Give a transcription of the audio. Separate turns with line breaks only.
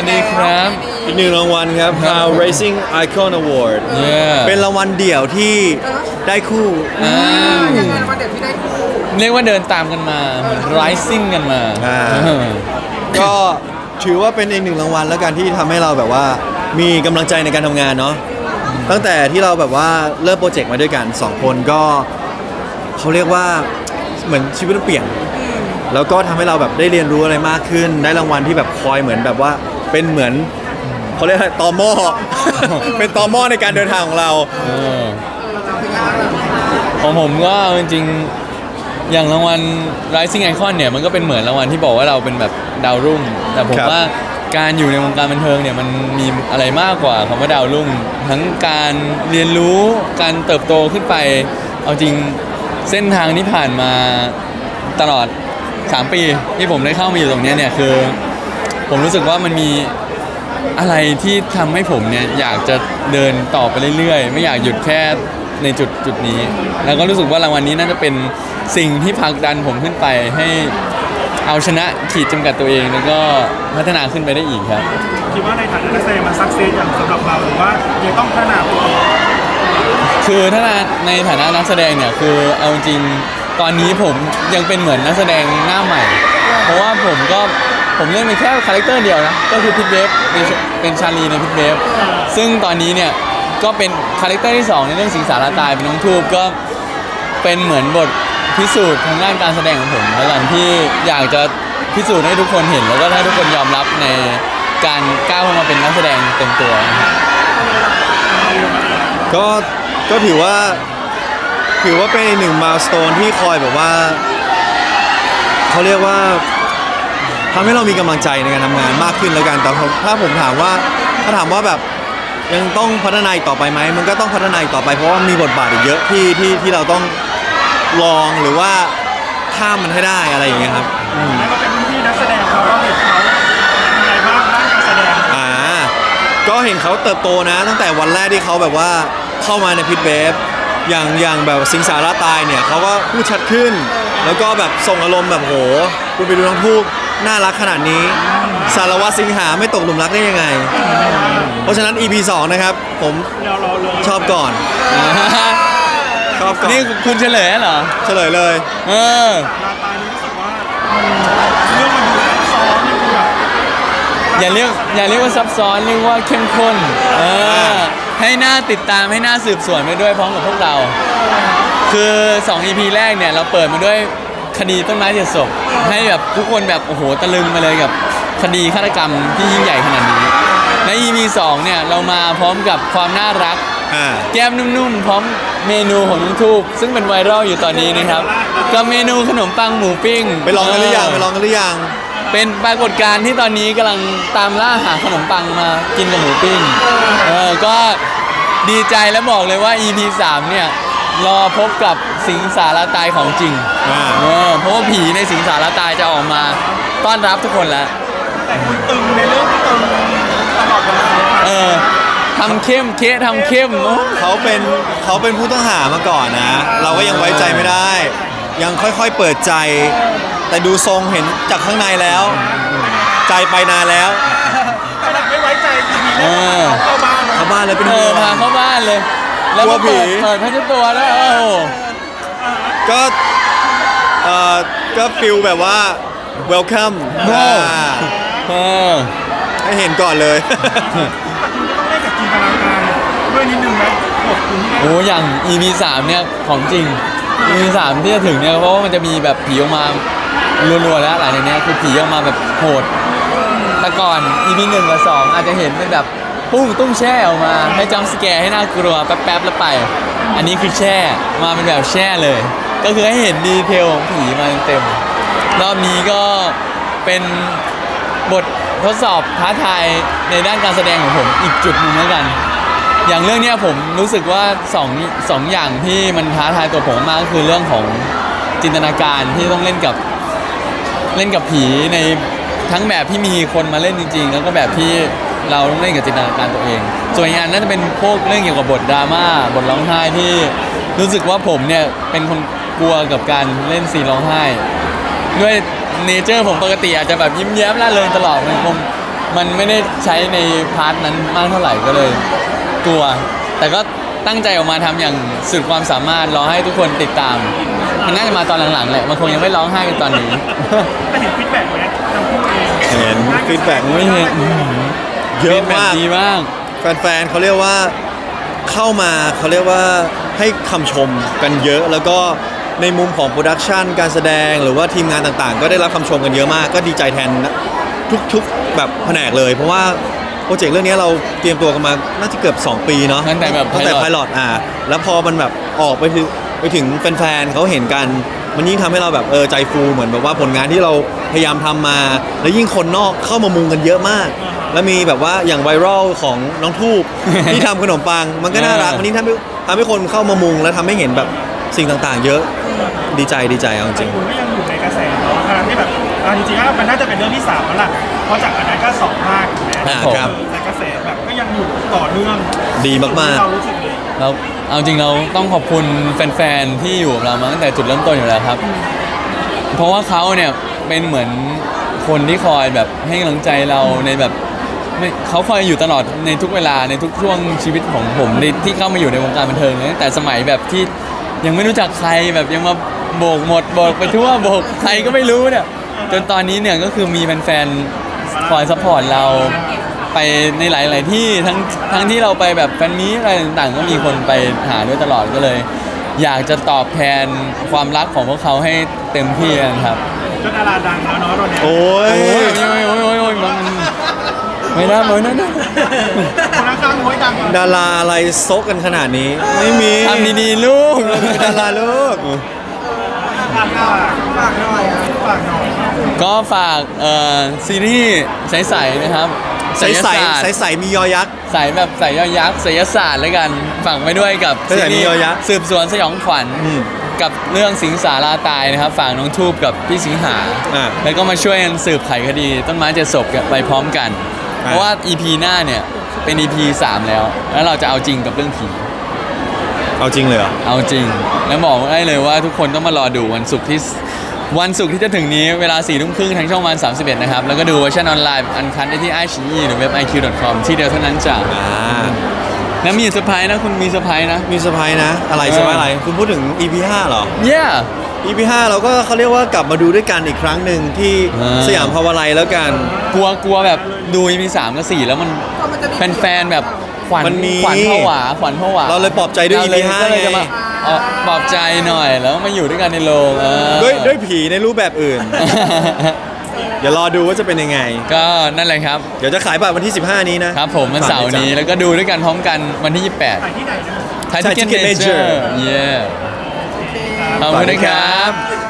วัสดีครับ
อีกหนึ่งรางวัลครับ How Racing Icon Award
เย้
เป็นรางวัลเดี่ยวที่ได้คู่
อ่า
ยังไงวันเด็กที่ได้คู่
เรียกว่าเดินตามกันมา เหมือน rising กันมา
อ่า
เออ
ก็ถือว่าเป็นอีกหนึ่งรางวัลแล้วกันที่ทำให้เราแบบว่ามีกำลังใจในการทำงานเนาะตั้งแต่ที่เราแบบว่าเริ่มโปรเจกต์มาด้วยกันสองคนก็เขาเรียกว่าเหมือนชีวิตมันเปลี่ยน แล้วก็ทำให้เราแบบได้เรียนรู้อะไรมากขึ้น ได้รางวัลที่แบบคอยเหมือนแบบว่า เป็นเหมือนเขาเรียกอะไรตอหม้อ เป็นตอหม้อในการเดินทางของเรา
เออ
เราเป็นยังไงบ้าง
ของผมก็จริงๆอย่างรางวัล rising icon เนี่ยมันก็เป็นเหมือนรางวัลที่บอกว่าเราเป็นแบบดาวรุ่ง แต่ผม
ครับ
ว่าการอยู่ในวงการบันเทิงเนี่ยมันมีอะไรมากกว่าคำว่าดาวรุ่ง ทั้งการเรียนรู้การเติบโตขึ้นไป เอาจริงเส้นทางที่ผ่านมาตลอด 3 ปีที่ผมได้เข้ามาอยู่ตรงเนี้ยเนี่ยคือ ผมรู้สึกว่ามันมีอะไรที่ทำให้ผมเนี่ยอยากจะเดินต่อไปเรื่อยๆ ไม่อยากหยุดแค่ในจุดจุดนี้ แล้วก็รู้สึกว่ารางวัลนี้น่าจะเป็นสิ่งที่ผลักดันผมขึ้นไปให้เอาชนะขีดจำกัดตัวเองแล้วก็พัฒนาขึ้นไปได้อีกครับ
คิดว่าในฐานะนักแสดงมันซักเซสอย่างสำหรับเราหรือว่ายังต้องพัฒนาตัวเอง
คือถ้าในฐานะนักแสดงเนี่ยคือเอาจริงตอนนี้ผมยังเป็นเหมือนนักแสดงหน้าใหม่ เพราะว่าผมก็ ผมเล่นเป็นแค่คาแรคเตอร์เดียวนะ ก็คือพิทเวฟเป็นชาลีในพิทเวฟซึ่งตอนนี้เนี่ยก็เป็นคาแรคเตอร์ที่สองในเรื่องสิงสารตายเป็นน้องทูบก็เป็นเหมือนบทพิสูจน์ทางด้านการแสดงของผมแล้วกันที่อยากจะพิสูจน์ให้ทุกคนเห็น แล้วก็ให้ทุกคนยอมรับในการก้าวเข้ามาเป็นนักแสดงเต็มตัวนะครับ
ก็ก็ถือว่าถือว่าเป็นอีกหนึ่งมาส t ตนที่คอยแบบว่าเขาเรียกว่า ทำให้เรามีกำลังใจในการทำงานมากขึ้นแล้วกันแต่ผมถ้าผมถามว่าถ้าถามว่าแบบยังต้องพัฒนาอีกต่อไปไหมมันก็ต้องพัฒนาอีกต่อไปเพราะว่ามีบทบาทอีกเยอะที่ที่ที่เราต้องลองหรือว่าข้ามมันให้ได้อะไรอย่างเงี้ยครับอืม
แล้วก็เป็นรุ่นพี่นักแสดงเขาก็เห็นเขายังไงบ้างด้านการแสดง
อ่าก็เห็นเขาเติบโตนะ ตั้งแต่วันแรกที่เขาแบบว่าเข้ามาในพิทเบฟอย่างอย่างแบบสิงสาราตายเนี่ยเขาก็พูดชัดขึ้น แล้วก็แบบส่งอารมณ์แบบโหคุณไปดูน้องทูก น่ารักขนาดนี้ สารวัตรสิงหาไม่ตกหลุมรักได้ยังไง เพราะฉะนั้น EP 2 นะครับ ผม
เราเราเลย
ชอบก่อน ชอบก่อน
นี่คุณเฉลยเหรอ
เฉลยเลย
เออ
ลาตานี่รู้สึกว่ามันเรื่องมันดูซับซ้อนนี่คือแบบ
อย่าเรียกอย่าเรียกว่าซับซ้อนเรียกว่าเข้มข้น เออ ให้หน้าติดตามให้หน้าสืบสวนไปด้วยพร้อมกับพวกเรา คือ 2 EP แรกเนี่ย เราเปิดมาด้วย คดีต้นไม้เจ็ดศพให้แบบทุกคนแบบโอ้โหตะลึงมาเลยกับคดีฆาตกรรมที่ยิ่งใหญ่ขนาดนี้ ใน EP 2เนี่ยเรามาพร้อมกับความน่ารัก
อ่า
แก้มนุ่มๆ พร้อมเมนูของน้องทูบซึ่งเป็นไวรัลอยู่ตอนนี้นะครับกับเมนูขนมปังหมูปิ้ง
ไปลองกันหรือยังไปลองกันหรือยัง
เป็นปรากฏการณ์ที่ตอนนี้กำลังตามล่าหาขนมปังมากินกับหมูปิ้งเออก็ดีใจและบอกเลยว่า EP 3เนี่ย รอพบกับสิงสารตายของจริง
อ่า
เออเพราะว่าผีในสิงสารตายจะออกมาต้อนรับทุกคนแล้ว
แต่คุณตึงในเรื่องตึงตลอดเวลา
เออทำเข้มเคะทำเข้มโอ้
เขาเป็นเขาเป็นผู้ต้องหามาก่อนนะ เราก็ยังไว้ใจไม่ได้ ยังค่อยๆเปิดใจ แต่ดูทรงเห็นจากข้างในแล้ว ใจไปนานแล้ว
ขนาดไม่ไว้ใจทีนี้
เอ
เนี่ย
อ
เข้าบ้าน
เข้าบ้านเลยเป็น
เอ
ห่
อ
วง
พาเข้าบ้านเลย แล้ว
กลั
ก็
วผี
เปิดเปิดผ้าเช็ดตัวแล้วยโอ้โห
ก็เอ่อก็ฟิลแบบว่า welcome อ่า
เออ
ให้เห็นก่อนเลย
แต่คุณก็ต้องเล่นกับจินตนาการด้วยนิดนึงไหมบทคุณที่ได้
โอ้อย่าง EP 3เนี่ยของจริง EP 3ที่จะถึงเนี่ยเพราะว่ามันจะมีแบบผีออกมารัวๆแล้วหลังจากเนี้ยคือผีออกมาแบบโหดแต่ก่อน EP 1กับ2อาจจะเห็นเป็นแบบ ปุ้งตุ้มแช่ออกมาให้จำสแกร์ให้น่ากลัวแป๊บๆแล้วไป อันนี้คือแช่มาเป็นแบบแช่เลย ก็คือให้เห็นดีเทลของผีมาเต็มๆรอบนี้ก็เป็นบททดสอบท้าทายในด้านการแสดงของผมอีกจุดหนึ่งแล้วกัน อย่างเรื่องเนี้ยผมรู้สึกว่าสองสองอย่างที่มันท้าทายตัวผมมากก็คือเรื่องของจินตนาการที่ต้องเล่นกับเล่นกับผีในทั้งแบบที่มีคนมาเล่นจริง ๆ แล้วก็แบบที่ เราต้องเล่นกับจินตนาการตัวเอง ส่วนอีกอันน่าจะเป็นพวกเรื่องเกี่ยวกับบทดราม่าบทร้องไห้ที่รู้สึกว่าผมเนี่ยเป็นคนกลัวกับการเล่นซีนร้องไห้ ด้วยเนเจอร์ผมปกติอาจจะแบบยิ้มแย้มร่าเริงตลอดมันคงมันไม่ได้ใช้ในพาร์ทนั้นมากเท่าไหร่ก็เลยกลัว แต่ก็ตั้งใจออกมาทำอย่างสุดความสามารถรอให้ทุกคนติดตาม มันน่าจะมาตอนหลังๆแหละมันคงยังไม่ร้องไห้กันตอนนี้
แต่เห็นฟีดแบ็กไหมทั้งคู่เอง
เห็นฟีดแบ็ก
ไม่เห็น
เยอะมาก
ดีมาก
แฟนๆเขาเรียกว่าเข้ามาเขาเรียกว่าให้คำชมกันเยอะแล้วก็ในมุมของโปรดักชันการแสดงหรือว่าทีมงานต่างๆ ก็ได้รับคำชมกันเยอะมาก ก็ดีใจแทนทุกๆแบบแผนกเลย เพราะว่าโปรเจกต์เรื่องนี้เราเตรียมตัวกันมาน่าจะเกือบ 2 ปีเนาะ
ตั้งแต่แบบ
ตั้งแต่
pilot
ไพลอตอ่าแล้วพอมันแบบออกไปถึงไปถึงแฟนๆเขาเห็นกัน มันยิ่งทำให้เราแบบเออใจฟูเหมือนแบบว่าผลงานที่เราพยายามทำมา แล้วยิ่งคนนอกเข้ามามุงกันเยอะมาก แล้วมีแบบว่าอย่างไวรัลของน้องทูบ ที่ทำขนมปัง มันก็น่ารัก
เออ
มันยิ่งทำให้ทำให้คนเข้ามามุง และทำให้เห็นแบบสิ่งต่างๆ เยอะดีใจดีใจเอาจ
แต่
ริง
คุณก็ยังอยู่ในกระแสเนาะขณะที่แบบอ่าจริงๆแล้วมันน่าจะเป็นเรื่องที่สามแล้วล่ะเพราะจากอันนั้นก็สองภาคถูกไหม
อ่าครับ
แต่กระแสแบบก็ยังอยู่ต่อเนื่อง
ดีมากๆ
เรารู้สึกเลย
แล้วเอาจริงเราต้องขอบคุณแฟนๆที่อยู่กับเรามาตั้งแต่จุดเริ่มต้นอยู่แล้วครับ เพราะว่าเขาเนี่ยเป็นเหมือนคนที่คอยแบบให้กำลังใจเราในแบบ ไม่เขาคอยอยู่ตลอดในทุกเวลาในทุกช่วงชีวิตของผมในที่เข้ามาอยู่ในวงการบันเทิงเลยตั้งแต่สมัยแบบที่ยังไม่รู้จักใครแบบยังมาโบกหมดโบกไปทั่วโบกใครก็ไม่รู้เนี่ยจนตอนนี้เนี่ยก็คือมีแฟนๆคอยซัพพอร์ตเราไปในหลาย ๆ ที่ทั้งทั้งที่เราไปแบบแฟนนี้อะไรต่างๆ ก็มีคนไปหาด้วยตลอดก็เลย อยากจะตอบแทนความรักของพวกเขาให้เต็มที่นะครับ
จนดาราดังแล้วเนาะตอนเนี้ย
โอ้ย
โอ้ยโอ้ยโอ้ยโอ้ยโอ้ยมัน ไม่ได้ไม่ได้นะ
คนข้างๆโอ้ยดัง
ดาราอะไรซกกันขนาดนี้ ไม่มี
ทำดีๆลูก
เราเป็นดาราลูก
ฝากฝาก
ฝากหน่อยอะ
ฝากหน่อย
ก็ฝากเอ่อซีรีส์ใสๆนะครับ
ใสใส
ศิลศาสต
ใส
ร์
ใสมียอยักษ์
ใสแบบใสยอยักษ์ศิลศาสตร์แล้วกันฝากไว้ด้วยกับ
ใสๆมียอยักษ์
สืบสวนสยองขวัญ
อืม
กับเรื่องสิงสาราตายนะครับฝากน้องทูบกับพี่สิงหา
อ่า
แล้วก็มาช่วยกันสืบไขคดีต้นไม้เจ็ดศพกันไปพร้อมกัน
อ่า
เพราะว่า EP หน้าเนี่ยเป็น EP 3 แล้ว แล้วเราจะเอาจริงกับเรื่องผี
เอาจริงเลยเหรอ
เอาจริง แล้วบอกได้เลยว่าทุกคนต้องมารอดูวันศุกร์ที่วันศุกร์ที่จะถึงนี้เวลา4ี่ทุ่มครึ่งทางช่องวัน 31 นะครับ แล้วก็ดูเวอร์ชันออนไลน์อันคันได้ที่ไอชีหรือเว็บ iq.com ที่เดียวเท่านั้นจ้ะ
อ่า
แล้วมีเซอร์ไพรส์นะ คุณมีเซอร์ไพรส์นะ
มีเซอร์ไพรส์นะ อะไร
เออ
เซอร์ไพรส์อะไร คุณพูดถึง EP 5เหรอ
yeah
EP 5เราก็เขาเรียกว่ากลับมาดูด้วยกันอีกครั้งหนึ่งที่
อ่า
สยามพาวาไลแล้วกัน
กลัวกลัวแบบดู EP 3กับ4แล้วมัน
ก็มันจะมี
แฟนๆแบบขวัญ
มันมี
ขวัญผวาขวัญผวา
เราเลยปลอบใจด้วย
เรา
EP
เลย
5
ก็เลยจะมา
ไง
เอาปลอบใจหน่อยแล้วมาอยู่ด้วยกันในโรงเออ
ด้วยด้วยผีในรูปแบบอื่น เดี๋ยวรอดูว่าจะเป็นยังไง
ก็นั่นแหละครับ
เดี๋ยวจะขายบัตรวันที่ 15 นี้นะครับ
ผมวันเสาร์นี้แล้วก็ดูด้วยกันพร้อมกันวันที่ 28
ถ่ายที่ไหนนะ
ไทย
Thai
ทิเก็ต
Ticket
เมเจอ
Major
ร์เย้ ขอบคุณนะครับ
ฝ